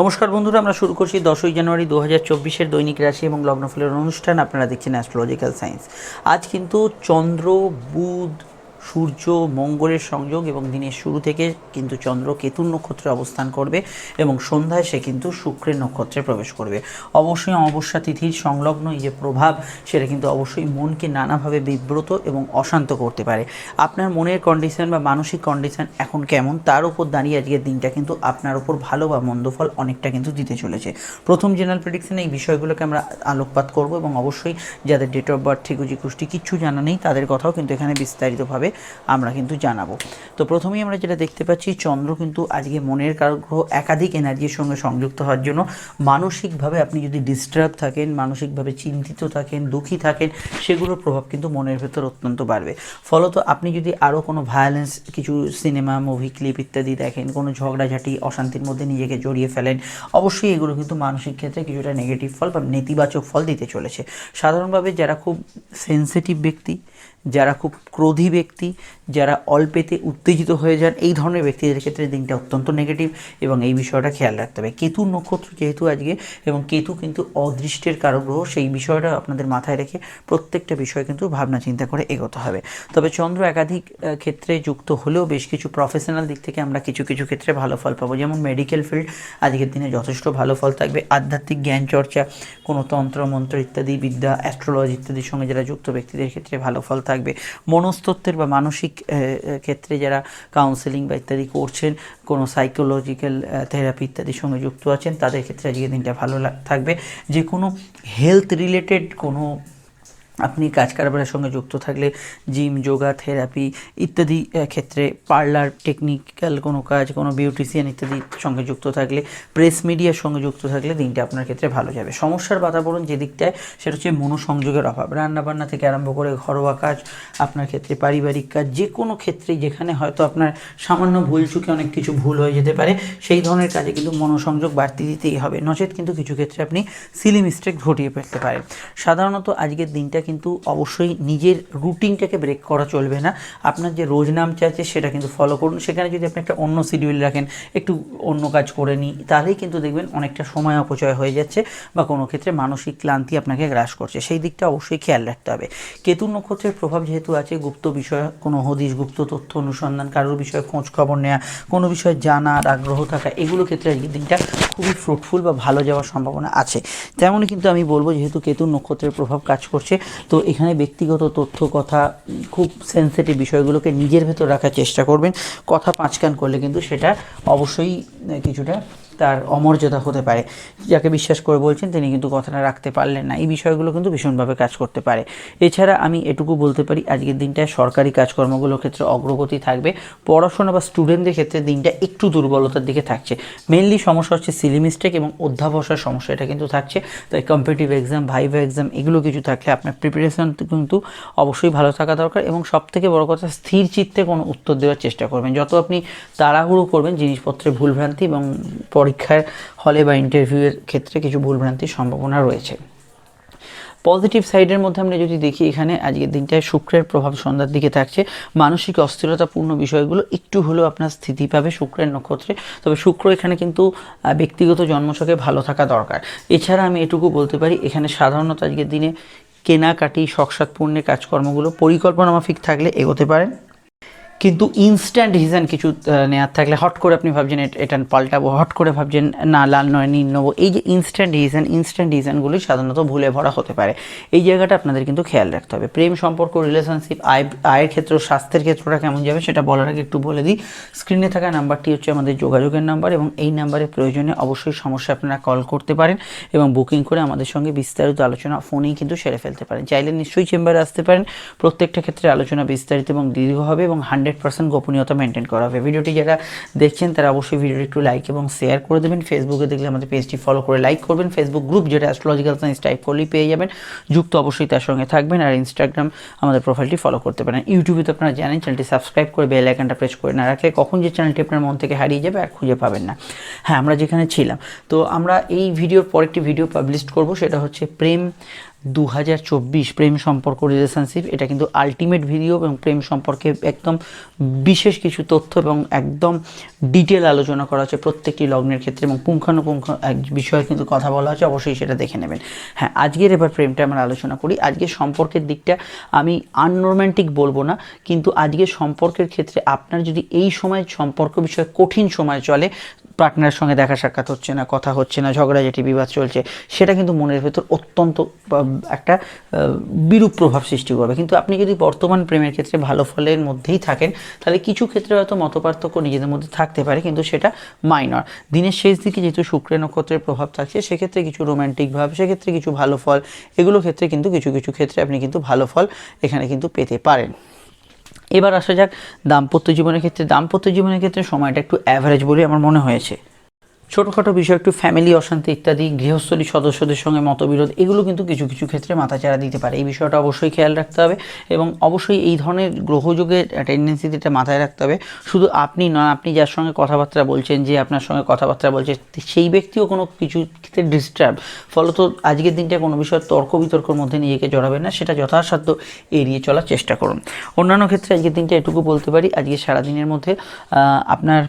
নমস্কার বন্ধুরা, আমরা শুরু করছি দশই জানুয়ারি দু হাজার চব্বিশের দৈনিক রাশি এবং লগ্নফলের অনুষ্ঠান। আপনারা দেখছেন অ্যাস্ট্রোলজিক্যাল সায়েন্স আজ কিন্তু চন্দ্র, বুধ সূর্য, মঙ্গলের সংযোগ এবং দিনের শুরু থেকে কিন্তু চন্দ্র কেতুর নক্ষত্রে অবস্থান করবে এবং সন্ধ্যায় সে কিন্তু শুক্রের নক্ষত্রে প্রবেশ করবে। অবশ্যই অমাবস্যা তিথির সংলগ্ন এই যে প্রভাব, সেটা কিন্তু অবশ্যই মনকে নানাভাবে বিব্রত এবং অশান্ত করতে পারে। আপনার মনের কন্ডিশন বা মানসিক কন্ডিশন এখন কেমন, তার উপর দাঁড়িয়ে আজকের দিনটা কিন্তু আপনার উপর ভালো বা মন্দ ফল অনেকটা কিন্তু দিতে চলেছে। প্রথম জেনারেল প্রেডিকশনে এই বিষয়গুলোকে আমরা আলোকপাত করব এবং অবশ্যই যাদের ডেট অফ বার্থ ঠিকুজি, কুষ্টি কিচ্ছু জানা নেই, তাদের কথাও কিন্তু এখানে বিস্তারিতভাবে আমরা কিন্তু জানাব। তো প্রথমেই আমরা যেটা দেখতে পাচ্ছি, চন্দ্র কিন্তু আজকে মনের কারক গ্রহ একাধিক এনার্জির সঙ্গে সংযুক্ত হওয়ার জন্য মানসিকভাবে আপনি যদি ডিস্টার্ব থাকেন, মানসিকভাবে চিন্তিত থাকেন, দুঃখী থাকেন সেগুলোর প্রভাব কিন্তু মনের ভেতর অত্যন্ত বাড়বে। ফলত আপনি যদি আরও কোনো ভায়োলেন্স কিছু সিনেমা মুভি ক্লিপ ইত্যাদি দেখেন, কোনো ঝগড়াঝাটি, অশান্তির মধ্যে নিজেকে জড়িয়ে ফেলেন, অবশ্যই এগুলো কিন্তু মানসিক ক্ষেত্রে কিছুটা নেগেটিভ ফল বা নেতিবাচক ফল দিতে চলেছে। সাধারণভাবে যারা খুব সেন্সিটিভ ব্যক্তি যারা খুব ক্রোধী ব্যক্তি, যারা অল্পেতে উত্তেজিত হয়ে যান, এই ধরনের ব্যক্তিদের ক্ষেত্রে দিনটা অত্যন্ত নেগেটিভ এবং এই বিষয়টা খেয়াল রাখতে হবে। কেতু নক্ষত্র যেহেতু আজকে এবং কেতু কিন্তু অদৃষ্টের কারক গ্রহ সেই বিষয়টা আপনাদের মাথায় রেখে প্রত্যেকটা বিষয় কিন্তু ভাবনা চিন্তা করে এগোতে হবে। তবে চন্দ্র একাধিক ক্ষেত্রে যুক্ত হলেও বেশ কিছু প্রফেশনাল দিক থেকে আমরা কিছু কিছু ক্ষেত্রে ভালো ফল পাবো। যেমন মেডিকেল ফিল্ড আজকের দিনে যথেষ্ট ভালো ফল থাকবে। আধ্যাত্মিক জ্ঞান চর্চা, কোনো তন্ত্র, মন্ত্র ইত্যাদি, বিদ্যা অ্যাস্ট্রোলজি ইত্যাদির সঙ্গে যারা যুক্ত ব্যক্তিদের ক্ষেত্রে ভালো ফল থাকবে। মনস্তত্ত্বের বা মানসিক ক্ষেত্রে যারা কাউন্সেলিং বা ইত্যাদি করছেন, কোনো সাইকোলজিক্যাল থেরাপি ইত্যাদির সঙ্গে যুক্ত আছেন, তাদের ক্ষেত্রে আজকে দিনটা ভালো থাকবে। যে কোনো হেলথ রিলেটেড কোনো আপনি কাজ কারবারের সঙ্গে যুক্ত থাকলে জিম, যোগা, থেরাপি ইত্যাদি ক্ষেত্রে পার্লার, টেকনিক্যাল কোনো কাজ, কোনো বিউটিশিয়ান ইত্যাদির সঙ্গে যুক্ত থাকলে, প্রেস মিডিয়ার সঙ্গে যুক্ত থাকলে দিনটা আপনার ক্ষেত্রে ভালো যাবে। সমস্যার বাতাবরণ যে দিকটায়, সেটা হচ্ছে মনোসংযোগের অভাব। রান্নাবান্না থেকে আরম্ভ করে ঘরোয়া কাজ আপনার ক্ষেত্রে, পারিবারিক কাজ, যে কোনো ক্ষেত্রে, যেখানে হয়তো আপনার সামান্য ভুল চুকে অনেক কিছু ভুল হয়ে যেতে পারে, সেই ধরনের কাজে কিন্তু মনোসংযোগ বাড়তি দিতেই হবে। নচেত কিন্তু কিছু ক্ষেত্রে আপনি সিলি মিস্টেক ঘটিয়ে ফেলতে পারেন। সাধারণত আজকের দিনটা কিন্তু অবশ্যই নিজের রুটিনটাকে ব্রেক করা চলবে না। আপনার যে রোজ নাম চাইছে সেটা কিন্তু ফলো করুন। সেখানে যদি আপনি একটা অন্য শিডিউল রাখেন, একটু অন্য কাজ করে নিই তাহলেই কিন্তু দেখবেন অনেকটা সময় অপচয় হয়ে যাচ্ছে বা কোনো ক্ষেত্রে মানসিক ক্লান্তি আপনাকে গ্রাস করছে। সেই দিকটা অবশ্যই খেয়াল রাখতে হবে। কেতু নক্ষত্রের প্রভাব যেহেতু আছে, গুপ্ত বিষয়, কোনো হদিশ, গুপ্ত তথ্য অনুসন্ধান, কারোর বিষয়ে খোঁজ খবর নেওয়া কোনো বিষয়ে জানার আগ্রহ থাকা, এগুলো ক্ষেত্রে আজকের দিনটা খুবই ফ্রুটফুল বা ভালো যাওয়ার সম্ভাবনা আছে। তেমনই কিন্তু আমি বলব, যেহেতু কেতু নক্ষত্রের প্রভাব কাজ করছে তো এখানে ব্যক্তিগত তথ্য, কথা, খুব সেন্সিটিভ বিষয়গুলোকে নিজের ভেতর রাখার চেষ্টা করবেন। কথা পাঁচকান করলে কিন্তু সেটা অবশ্যই কিছুটা তার অমর্যাদা হতে পারে। যাকে বিশ্বাস করে বলছেন, তিনি কিন্তু কথাটা রাখতে পারলেন না। এই বিষয়গুলো কিন্তু ভীষণভাবে কাজ করতে পারে। এছাড়া আমি এটুকু বলতে পারি, আজকের দিনটায় সরকারি কাজকর্মগুলোর ক্ষেত্রে অগ্রগতি থাকবে। পড়াশোনা বা স্টুডেন্টদের ক্ষেত্রে দিনটা একটু দুর্বলতার দিকে থাকছে। মেনলি সমস্যা হচ্ছে সিলি মিস্টেক এবং অধ্যাবসার সমস্যা এটা কিন্তু থাকছে। তাই কম্পিটিটিভ এক্সাম ভাইভা এক্সাম এগুলো কিছু থাকলে আপনার প্রিপারেশন কিন্তু অবশ্যই ভালো থাকা দরকার এবং সব থেকে বড় কথা, স্থির চিত্তে কোনো উত্তর দেওয়ার চেষ্টা করবেন। যত আপনি তাড়াহুড়ো করবেন, জিনিসপত্রে ভুলভ্রান্তি এবং পরীক্ষার হলে বা ইন্টারভিউয়ের ক্ষেত্রে কিছু ভুলভ্রান্তির সম্ভাবনা রয়েছে। পজিটিভ সাইডের মধ্যে আমরা যদি দেখি, এখানে আজকের দিনটায় শুক্রের প্রভাব সন্ধ্যার দিকে থাকছে। মানসিক অস্থিরতাপূর্ণ বিষয়গুলো একটু হলেও আপনার স্থিতি পাবে শুক্রের নক্ষত্রে। তবে শুক্র এখানে কিন্তু ব্যক্তিগত জন্মছকে ভালো থাকা দরকার। এছাড়া আমি এটুকু বলতে পারি, এখানে সাধারণত আজকের দিনে কেনাকাটি শখসাৎপূর্ণের কাজকর্মগুলো পরিকল্পনা মাফিক থাকলে এগোতে পারেন। কিন্তু ইনস্ট্যান্ট ডিসিশন কিছু নেওয়ার থাকলে হট করে আপনি ভাবছেন এট- পাল্টাবো, হট করে ভাবছেন, না, লাল নয়, নীল নেব। এই যে ইনস্ট্যান্ট ডিসিশন ইনস্ট্যান্ট ডিসিশনগুলি সাধারণত ভুলে ভরা হতে পারে। এই জায়গাটা আপনাদের কিন্তু খেয়াল রাখতে হবে। প্রেম সম্পর্ক রিলেশনশিপ আয়, আয়ের ক্ষেত্র, স্বাস্থ্যের ক্ষেত্রটা কেমন যাবে সেটা বলার আগে একটু বলে দিই। স্ক্রিনে থাকা নাম্বারটি হচ্ছে আমাদের যোগাযোগের নাম্বার এবং এই নাম্বারে প্রয়োজনে অবশ্যই সমস্যা আপনারা কল করতে পারেন এবং বুকিং করে আমাদের সঙ্গে বিস্তারিত আলোচনা ফোনেই কিন্তু সেরে ফেলতে পারেন। চাইলে নিশ্চয়ই চেম্বারে আসতে পারেন। প্রত্যেকটা ক্ষেত্রে আলোচনা বিস্তারিত এবং দীর্ঘ হবে এবং হান্ড্রেড পার্সেন্ট গোপনীয়তা মেনটেন করা হবে। ভিডিওটি যারা দেখছেন, তারা অবশ্যই ভিডিওটি একটু লাইক এবং শেয়ার করে দেবেন। ফেসবুকে দেখলে আমাদের পেজটি ফলো করে লাইক করবেন। ফেসবুক গ্রুপ যেটা অ্যাস্ট্রোলজিক্যাল সায়েন্স টাইপ করলেই পেয়ে যাবেন। যুক্ত অবশ্যই তার সঙ্গে থাকবেন আর ইনস্টাগ্রাম আমাদের প্রোফাইলটি ফলো করতে পারেন। ইউটিউবে তো আপনারা জানেন চ্যানেলটি সাবস্ক্রাইব করে বেল আইকনটা প্রেস করে না রাখলে কখন যে চ্যানেলটি আপনার মন থেকে হারিয়ে যাবে আর খুঁজে পাবেন না। হ্যাঁ আমরা যেখানে ছিলাম। তো আমরা এই ভিডিওর পর একটি ভিডিও পাবলিশ করব, সেটা হচ্ছে প্রেম দু হাজার চব্বিশ প্রেম সম্পর্ক রিলেশনশিপ এটা কিন্তু আলটিমেট ভিডিও এবং প্রেম সম্পর্কে একদম বিশেষ কিছু তথ্য এবং একদম ডিটেল আলোচনা করা হচ্ছে প্রত্যেকটি লগ্নের ক্ষেত্রে এবং পুঙ্খানুপুঙ্খ এক বিষয়ে কিন্তু কথা বলা হচ্ছে, অবশ্যই সেটা দেখে নেবেন। হ্যাঁ আজকের এবার প্রেমটা আমরা আলোচনা করি। আজকের সম্পর্কের দিকটা আমি আনরোম্যান্টিক বলব না, কিন্তু আজকের সম্পর্কের ক্ষেত্রে আপনার যদি এই সময় সম্পর্ক বিষয়ে কঠিন সময় চলে পার্টনারের সঙ্গে দেখা সাক্ষাৎ হচ্ছে না, কথা হচ্ছে না ঝগড়াঝাটি বিবাদ চলছে, সেটা কিন্তু মনের ভেতর অত্যন্ত একটা বিরূপ প্রভাব সৃষ্টি করবে। কিন্তু আপনি যদি বর্তমান প্রেমের ক্ষেত্রে ভালো ফলের মধ্যেই থাকেন, তাহলে কিছু ক্ষেত্রে হয়তো মতপার্থক্য নিজেদের মধ্যে থাকতে পারে, কিন্তু সেটা মাইনর দিনের শেষ দিকে যেহেতু শুক্র নক্ষত্রের প্রভাব থাকছে, সেক্ষেত্রে কিছু রোমান্টিক ভাব, সেক্ষেত্রে কিছু ভালো ফল, এগুলো ক্ষেত্রে কিন্তু কিছু কিছু ক্ষেত্রে আপনি কিন্তু ভালো ফল এখানে কিন্তু পেতে পারেন। এবার আসা যাক দাম্পত্য জীবনের ক্ষেত্রে। দাম্পত্য জীবনের ক্ষেত্রে সময়টা একটু অ্যাভারেজ বলে আমার মনে হয়েছে। ছোটোখাটো বিষয়, একটু ফ্যামিলি অশান্তি ইত্যাদি, গৃহস্থলী সদস্যদের সঙ্গে মতবিরোধ, এগুলো কিন্তু কিছু কিছু ক্ষেত্রে মাথাচাড়া দিতে পারে। এই বিষয়টা অবশ্যই খেয়াল রাখতে হবে এবং অবশ্যই এই ধরনের গ্রহযোগের টেন্ডেন্সিতে এটা মাথায় রাখতে হবে। শুধু আপনি নয় আপনি যার সঙ্গে কথাবার্তা বলছেন যে আপনার সঙ্গে কথাবার্তা বলছে, সেই ব্যক্তিও কোনো কিছু ক্ষেত্রে ডিস্টার্ব ফলত আজকের দিনটা কোনো বিষয়ে তর্ক বিতর্কের মধ্যে নিজেকে জড়াবেন না, সেটা যথাসাধ্য এড়িয়ে চলার চেষ্টা করুন। অন্যান্য ক্ষেত্রে আজকের দিনটা এটুকু বলতে পারি, আজকে সারাদিনের মধ্যে আপনার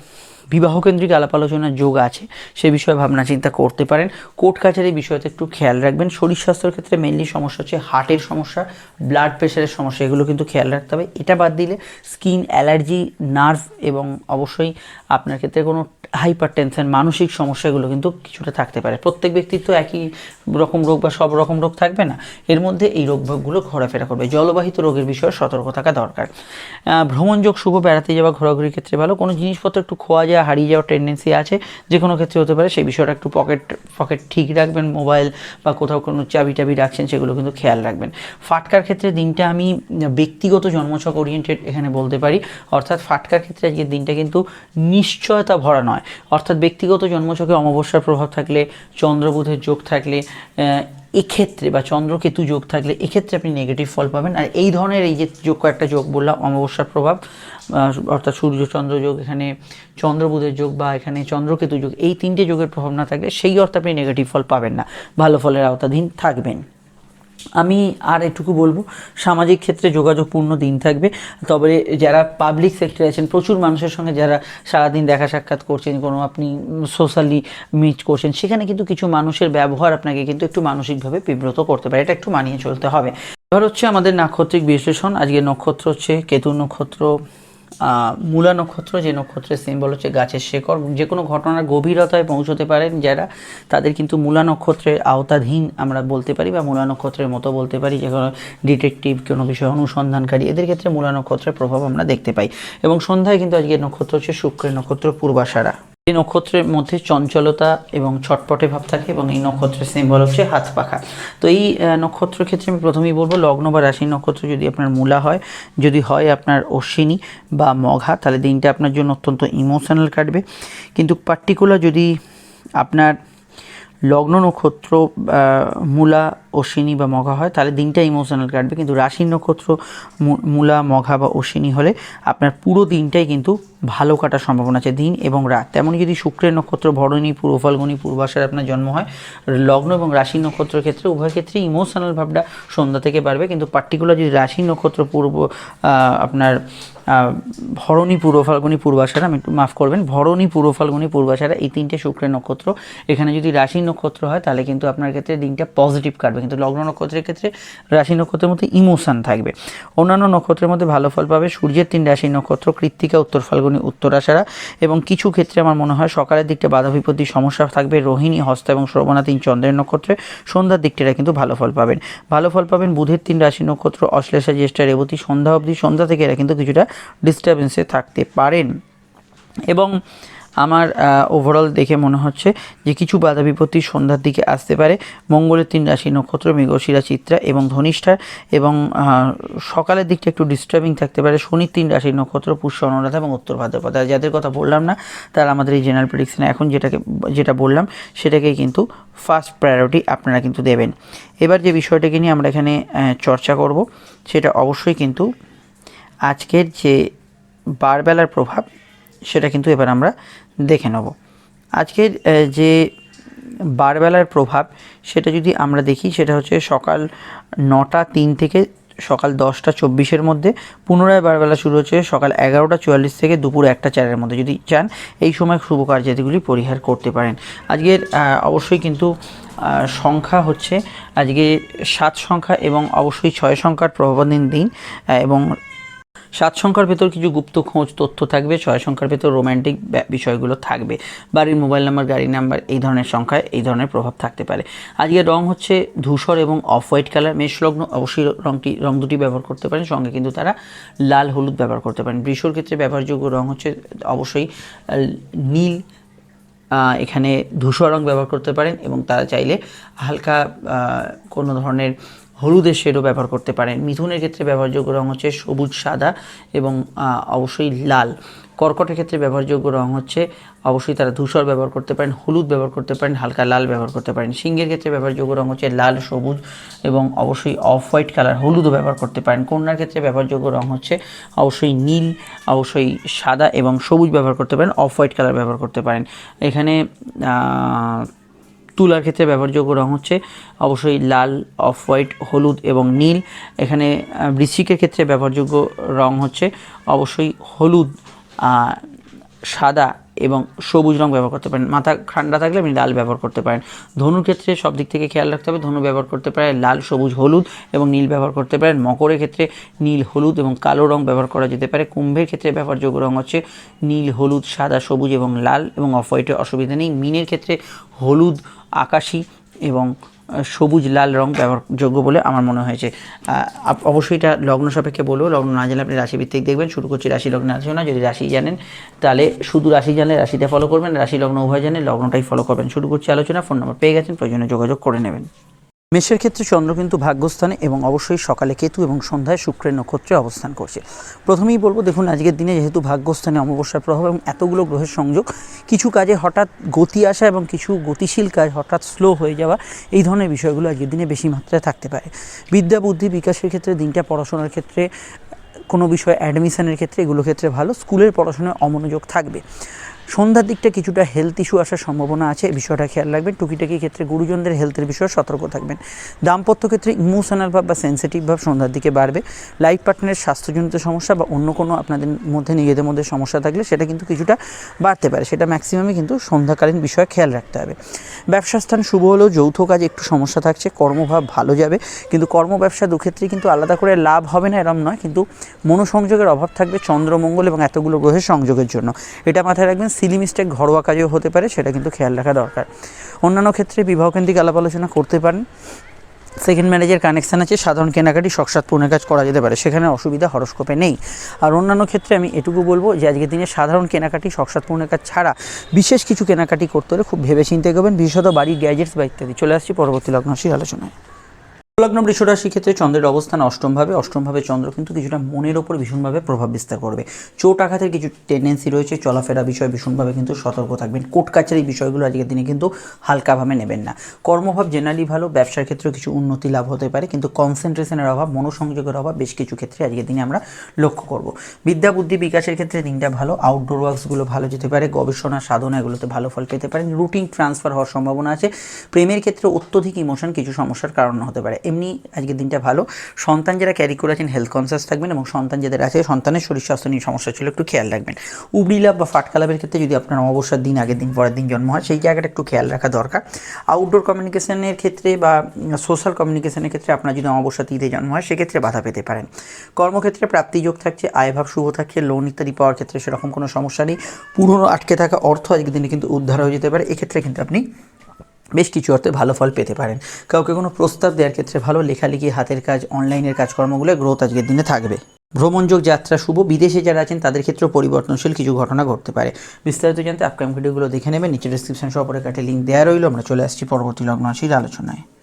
বিবাহকেন্দ্রিক আলাপ আলোচনার যোগ আছে, সে বিষয়ে ভাবনা চিন্তা করতে পারেন। কোর্ট কাছারি বিষয়তে একটু খেয়াল রাখবেন। শরীর স্বাস্থ্যের ক্ষেত্রে মেনলি সমস্যা হচ্ছে হার্টের সমস্যা ব্লাড প্রেশারের সমস্যা, এগুলো কিন্তু খেয়াল রাখতে হবে। এটা বাদ দিলে স্কিন অ্যালার্জি নার্ভ এবং অবশ্যই আপনার ক্ষেত্রে কোনো হাইপার টেনশন মানসিক সমস্যাগুলো কিন্তু কিছুটা থাকতে পারে। প্রত্যেক ব্যক্তির তো একই রকম রোগ বা সব রকম রোগ থাকবে না। এর মধ্যে এই রোগগুলো ঘোরাফেরা করবে। জলবাহিত রোগের বিষয়ে সতর্ক থাকা দরকার। ভ্রমণযোগ, শুভ বেড়াতে যাওয়া, ঘোরাঘুরির ক্ষেত্রে ভালো। কোনো জিনিসপত্র একটু খোয়া যাওয়া হারিয়ে যাওয়ার টেন্ডেন্সি আছে, যে কোনো ক্ষেত্রে হতে পারে। সেই বিষয়টা একটু পকেট পকেট ঠিক রাখবেন। মোবাইল বা কোথাও কোনো চাবি টাবি রাখছেন, সেগুলো কিন্তু খেয়াল রাখবেন। ফাটকার ক্ষেত্রে দিনটা আমি ব্যক্তিগত জন্মছক ওরিয়েন্টেড এখানে বলতে পারি। অর্থাৎ ফাটকার ক্ষেত্রে আজকের দিনটা কিন্তু নিশ্চয়তা ভরা নয়। অর্থাৎ ব্যক্তিগত জন্মছকে অমাবস্যার প্রভাব থাকলে, চন্দ্রবোধের যোগ থাকলে এক্ষেত্রে বা চন্দ্রকেতু যোগ থাকলে, এক্ষেত্রে আপনি নেগেটিভ ফল পাবেন। আর এই ধরনের এই যে যোগ, কয়েকটা যোগ বললাম, অমাবস্যার প্রভাব অর্থাৎ সূর্য চন্দ্র যোগ, এখানে চন্দ্রবুধের যোগ বা এখানে চন্দ্রকেতু যোগ, এই তিনটে যোগের প্রভাব না থাকলে সেই অর্থে আপনি নেগেটিভ ফল পাবেন না। ভালো ফলের আওতাধীন থাকবেন। আমি আর এটুকু বলব, সামাজিক ক্ষেত্রে যোগাযোগপূর্ণ দিন থাকবে। তবে যারা পাবলিক সেক্টরে আছেন, প্রচুর মানুষের সঙ্গে যারা সারাদিন দেখা সাক্ষাৎ করছেন, কোনো আপনি সোশ্যালি মিট করছেন, সেখানে কিন্তু কিছু মানুষের ব্যবহার আপনাকে কিন্তু একটু মানসিকভাবে বিব্রত করতে পারে। এটা একটু মানিয়ে চলতে হবে। এবার হচ্ছে আমাদের নাক্ষত্রিক বিশ্লেষণ। আজকে নক্ষত্র হচ্ছে কেতু নক্ষত্র। মূলা নক্ষত্র, যে নক্ষত্রের সিম্বল হচ্ছে গাছের শেকড়, যে কোনো ঘটনার গভীরতায় পৌঁছতে পারেন যারা, তাদের কিন্তু মূলা নক্ষত্রের আওতাধীন আমরা বলতে পারি বা মূলা নক্ষত্রের মতো বলতে পারি, যে কোনো ডিটেকটিভ কোনো বিষয় অনুসন্ধানকারী, এদের ক্ষেত্রে মূলা নক্ষত্রের প্রভাব আমরা দেখতে পাই। এবং সন্ধ্যায় কিন্তু আজকে নক্ষত্র হচ্ছে শুক্রের নক্ষত্র পূর্বাশারা। এই নক্ষত্রের মধ্যে চঞ্চলতা এবং ছটপটে ভাব থাকে এবং এই নক্ষত্রের সিম্বল হচ্ছে হাত পাখা। তো এই নক্ষত্রের ক্ষেত্রে আমি প্রথমেই বলব, লগ্ন বা রাশি নক্ষত্র যদি আপনার মূলা হয়, যদি হয় আপনার অশ্বিনী বা মঘা, তাহলে দিনটা আপনার জন্য অত্যন্ত ইমোশনাল কাটবে। কিন্তু পার্টিকুলার যদি আপনার লগ্ন নক্ষত্র মূলা অশ্বিনী বা মঘা হয়, তাহলে দিনটা ইমোশনাল কাটবে। কিন্তু রাশির নক্ষত্র মূলা, মঘা বা অশ্বিনী হলে আপনার পুরো দিনটাই কিন্তু ভালো কাটার সম্ভাবনা আছে। দিন এবং রাত। তেমনই যদি শুক্রের নক্ষত্র, ভরণী পূর্ব ফাল্গুনী আপনার জন্ম হয়, লগ্ন এবং রাশি নক্ষত্রের ক্ষেত্রে উভয় ক্ষেত্রে ইমোশনাল ভাবটা সন্ধ্যা থেকে বাড়বে। কিন্তু পার্টিকুলার যদি রাশি নক্ষত্র, পূর্ব আপনার ভরণী পূর্ব ফাল্গুনী, পূর্বাশারা, আমি একটু মাফ করবেন, ভরণী পূর্ব ফাল্গুনী, পূর্বাশারা এই তিনটে শুক্রের নক্ষত্র। এখানে যদি রাশি নক্ষত্র হয়, তাহলে কিন্তু আপনার ক্ষেত্রে দিনটা পজিটিভ কাটবে। কিন্তু লগ্ন নক্ষত্রের ক্ষেত্রে রাশি নক্ষত্রের মধ্যে ইমোশান থাকবে। অন্যান্য নক্ষত্রের মধ্যে ভালো ফল পাবে সূর্যের তিন রাশি নক্ষত্র, কৃত্তিকা, উত্তর ফাল্গুনী, উত্তরাশারা এবং কিছু ক্ষেত্রে আমার মনে হয় সকালের দিকটা বাধা বিপত্তির সমস্যা থাকবে। রোহিণী, হস্ত এবং শ্রবণা তিন চন্দ্রের নক্ষত্রে সন্ধ্যার দিকটা কিন্তু ভালো ফল পাবেন। ভালো ফল পাবেন বুধের তিন রাশি নক্ষত্র, অশ্লেষা, জ্যেষ্ঠা, রেবতী, সন্ধ্যা অবধি সন্ধ্যা থেকে এরা কিন্তু কিছুটা ডিস্টারবেন্সে থাকতে পারেন। এবং আমার ওভারঅল দেখে মনে হচ্ছে যে কিছু বাধা বিপত্তি সন্ধ্যার দিকে আসতে পারে। মঙ্গলের তিন রাশি নক্ষত্র, মেঘশিরা, চিত্রা এবং ধনিষ্ঠার এবং সকালের দিকটা একটু ডিস্টার্বিং থাকতে পারে। শনির তিন রাশি নক্ষত্র, পুষ্য, অনুরাধা এবং উত্তর ভাদ্রপদ। যাদের কথা বললাম না, তারা আমাদের এই জেনারেল প্রেডিকশনে এখন যেটাকে, যেটা বললাম, সেটাকেই কিন্তু ফার্স্ট প্রায়োরিটি আপনারা কিন্তু দেবেন। এবার যে বিষয়টাকে নিয়ে আমরা এখানে চর্চা করব, সেটা অবশ্যই কিন্তু আজকের যে বারবেলার প্রভাব, সেটা কিন্তু এবার আমরা দেখে নেব। আজকের যে বারবেলার প্রভাব, সেটা যদি আমরা দেখি, সেটা হচ্ছে সকাল নটা তিন থেকে সকাল দশটা চব্বিশের মধ্যে, পুনরায় বারবেলা শুরু হচ্ছে সকাল এগারোটা চুয়াল্লিশ থেকে দুপুর একটা চারের মধ্যে। যদি চান, এই সময় শুভ কার্যাদিগুলি পরিহার করতে পারেন। আজকের অবশ্যই কিন্তু সংখ্যা হচ্ছে, আজকে সাত সংখ্যা এবং অবশ্যই ছয় সংখ্যার প্রভাবাধীন দিন এবং সাত সংখ্যার ভেতর কিছু গুপ্ত খোঁজ তথ্য থাকবে, ছয় সংখ্যার ভেতর রোমান্টিক বিষয়গুলো থাকবে। বাড়ির মোবাইল নাম্বার গাড়ি নাম্বার এই ধরনের সংখ্যায় এই ধরনের প্রভাব থাকতে পারে। আজকে রং হচ্ছে ধূসর এবং অফ হোয়াইট কালার মেষলগ্ন অবশ্যই রংটি, রং দুটি ব্যবহার করতে পারেন, সঙ্গে কিন্তু তারা লাল, হলুদ ব্যবহার করতে পারেন। বৃষর ক্ষেত্রে ব্যবহারযোগ্য রং হচ্ছে, অবশ্যই নীল এখানে ধূসর রং ব্যবহার করতে পারেন এবং তারা চাইলে হালকা কোনো ধরনের হলুদের শেডও ব্যবহার করতে পারেন। মিথুনের ক্ষেত্রে ব্যবহারযোগ্য রং হচ্ছে সবুজ, সাদা এবং অবশ্যই লাল। কর্কটের ক্ষেত্রে ব্যবহারযোগ্য রং হচ্ছে অবশ্যই তারা ধূসর ব্যবহার করতে পারেন, হলুদ ব্যবহার করতে পারেন, হালকা লাল ব্যবহার করতে পারেন। সিংহের ক্ষেত্রে ব্যবহারযোগ্য রং হচ্ছে লাল, সবুজ এবং অবশ্যই অফ হোয়াইট কালার হলুদও ব্যবহার করতে পারেন। কন্যার ক্ষেত্রে ব্যবহারযোগ্য রং হচ্ছে অবশ্যই নীল, অবশ্যই সাদা এবং সবুজ ব্যবহার করতে পারেন অফ হোয়াইট কালার ব্যবহার করতে পারেন। এখানে তুলার ক্ষেত্রে ব্যবহারযোগ্য রং হচ্ছে অবশ্যই লাল, অফ হোয়াইট, হলুদ এবং নীল। এখানে বৃশ্চিকের ক্ষেত্রে ব্যবহারযোগ্য রং হচ্ছে অবশ্যই হলুদ সাদা এবং সবুজ রং ব্যবহার করতে পারেন। মাথা ঠান্ডা থাকলে আপনি লাল ব্যবহার করতে পারেন। ধনুর ক্ষেত্রে সব দিক থেকে খেয়াল রাখতে হবে, ধনু ব্যবহার করতে পারেন, লাল, সবুজ, হলুদ এবং নীল ব্যবহার করতে পারেন। মকরের ক্ষেত্রে নীল, হলুদ এবং কালো রং ব্যবহার করা যেতে পারে। কুম্ভের ক্ষেত্রে ব্যবহারযোগ্য রং হচ্ছে নীল, হলুদ, সাদা, সবুজ এবং লাল এবং অফ হোয়াইটের অসুবিধা নেই। মিনের ক্ষেত্রে হলুদ, আকাশি এবং সবুজ, লাল রং ব্যবহারযোগ্য বলে আমার মনে হয়েছে। অবশ্যই এটা লগ্ন সাপেক্ষে বলব, লগ্ন না জানলে আপনি রাশিভিত্তিক দেখবেন, শুরু করছি রাশি লগ্ন আলোচনা যদি রাশি জানেন, তাহলে শুধু রাশি জানলে রাশিটা ফলো করবেন, রাশি লগ্ন উভয় জানেন লগ্নটাই ফলো করবেন। শুরু করছি আলোচনা ফোন নম্বর পেয়ে গেছেন, প্রয়োজনে যোগাযোগ করে নেবেন। মেষের ক্ষেত্রে চন্দ্র কিন্তু ভাগ্যস্থানে এবং অবশ্যই সকালে কেতু এবং সন্ধ্যায় শুক্রের নক্ষত্রে অবস্থান করছে। প্রথমেই বলব, দেখুন, আজকের দিনে যেহেতু ভাগ্যস্থানে অমাবস্যার প্রভাব এবং এতগুলো গ্রহের সংযোগ, কিছু কাজে হঠাৎ গতি আসা এবং কিছু গতিশীল কাজ হঠাৎ স্লো হয়ে যাওয়া, এই ধরনের বিষয়গুলো আজকের দিনে বেশি মাত্রায় থাকতে পারে। বিদ্যা, বুদ্ধি বিকাশের ক্ষেত্রে, দিনটা পড়াশোনার ক্ষেত্রে, কোনো বিষয়ে অ্যাডমিশনের ক্ষেত্রে এগুলো ক্ষেত্রে ভালো স্কুলের পড়াশোনায় অমনোযোগ থাকবে। সন্ধ্যার দিকটা কিছুটা হেলথ ইস্যু আসার সম্ভাবনা আছে, এই বিষয়টা খেয়াল রাখবেন। টুকিটাকি ক্ষেত্রে গুরুজনদের হেলথের বিষয়ে সতর্ক থাকবেন। দাম্পত্য ক্ষেত্রে ইমোশনাল ভাব বা সেন্সিটিভ ভাব সন্ধ্যার দিকে বাড়বে। লাইফ পার্টনারের স্বাস্থ্যজনিত সমস্যা বা অন্য কোনো আপনাদের মধ্যে, নিজেদের মধ্যে সমস্যা থাকলে সেটা কিন্তু কিছুটা বাড়তে পারে। সেটা ম্যাক্সিমামই কিন্তু সন্ধ্যাকালীন বিষয়ে খেয়াল রাখতে হবে। ব্যবসা স্থান শুভ হলেও যৌথ কাজে একটু সমস্যা থাকছে, কর্মভাব ভালো যাবে। কিন্তু কর্ম ব্যবসা দুক্ষেত্রে কিন্তু আলাদা করে লাভ হবে না, এরম নয়। কিন্তু মনোসংযোগের অভাব থাকবে চন্দ্রমঙ্গল এবং এতগুলো গ্রহের সংযোগের জন্য। এটা মাথায় রাখবেন সিলি মিস্টেক ঘরোয়া কাজেও হতে পারে, সেটা কিন্তু খেয়াল রাখা দরকার। অন্যান্য ক্ষেত্রে বিবাহকেন্দ্রিক আলাপ আলোচনা করতে পারেন। সেকেন্ড ম্যারেজের কানেকশান আছে, সাধারণ কেনাকাটি শখসাত পূর্ণের কাজ করা যেতে পারে, সেখানে অসুবিধা হরস্কোপে নেই। আর অন্যান্য ক্ষেত্রে আমি এটুকু বলব যে, আজকের দিনে সাধারণ কেনাকাটি শখসাত পূর্ণের কাজ ছাড়া বিশেষ কিছু কেনাকাটি করতে হলে খুব ভেবে চিন্তে করবেন, বিশেষত বাড়ির গ্যাজেটস বা ইত্যাদি। চলে আসছি পরবর্তী লগ্নশীল আলোচনায়। লগ্ন বৃষরাশি ক্ষেত্রে চন্দ্রের অবস্থান অষ্টমভাবে। অষ্টমভাবে চন্দ্র কিন্তু কিছুটা মনের ওপর ভীষণভাবে প্রভাব বিস্তার করবে। চোট আঘাতের কিছু টেন্ডেন্সি রয়েছে। চলাফেরা বিষয়ে ভীষণভাবে কিন্তু সতর্ক থাকবেন। কোর্ট কাছারি বিষয়গুলো আজকের দিনে কিন্তু হালকাভাবে নেবেন না। কর্মভাব জেনারেলি ভালো। ব্যবসার ক্ষেত্রেও কিছু উন্নতি লাভ হতে পারে। কিন্তু কনসেন্ট্রেশনের অভাব, মনোসংযোগের অভাব বেশ কিছু ক্ষেত্রে আজকের দিনে আমরা লক্ষ্য করব। বিদ্যা, বুদ্ধি বিকাশের ক্ষেত্রে দিনটা ভালো। আউটডোর ওয়ার্কসগুলো ভালো যেতে পারে। গবেষণা, সাধনা এগুলোতে ভালো ফল পেতে পারেন। রুটিন ট্রান্সফার হওয়ার সম্ভাবনা আছে। প্রেমের ক্ষেত্রে অত্যধিক ইমোশন কিছু সমস্যার কারণ হতে পারে। এমনি আজকের দিনটা ভালো। সন্তান যারা ক্যারি করে আছেন হেলথ কনসিয়াস থাকবেন এবং সন্তান যাদের আছে, সন্তানের শরীর স্বাস্থ্য নিয়ে সমস্যা ছিল, একটু খেয়াল রাখবেন। উবড়ি লাভ বা ফাটকা লাভের ক্ষেত্রে যদি আপনার অমাবস্যার দিন, আগের দিন, পরের দিন জন্ম হয়, সেই জায়গাটা একটু খেয়াল রাখা দরকার। আউটডোর কমিউনিকেশনের ক্ষেত্রে বা সোশ্যাল কমিউনিকেশনের ক্ষেত্রে আপনার যদি অমাবস্যা তিথিতে জন্ম হয়, সেক্ষেত্রে বাধা পেতে পারেন। কর্মক্ষেত্রে প্রাপ্তিযোগ থাকছে আয়ভাব শুভ থাকছে লোন ইত্যাদি পাওয়ার ক্ষেত্রে সেরকম কোনো সমস্যা নেই। পুরনো আটকে থাকা অর্থ আজকের দিনে কিন্তু উদ্ধার হয়ে যেতে পারে। এক্ষেত্রে কিন্তু আপনি বেশ কিছু অর্থে ভালো ফল পেতে পারেন। কাউকে কোনো প্রস্তাব দেওয়ার ক্ষেত্রে ভালো লেখালেখি, হাতের কাজ, অনলাইনের কাজকর্মগুলো গ্রোথ আজকের দিনে থাকবে। ভ্রমণযোগ, যাত্রা শুভ। বিদেশে যারা আছেন, তাদের ক্ষেত্রেও পরিবর্তনশীল কিছু ঘটনা ঘটতে পারে। বিস্তারিত জানতে আপকামিং ভিডিওগুলো দেখে নেবেন। নিচে ডিসক্রিপশন সহ পরে কাটে লিঙ্ক দেওয়া রইল। আমরা চলে আসছি পরবর্তী লগ্ন আলোচনায়।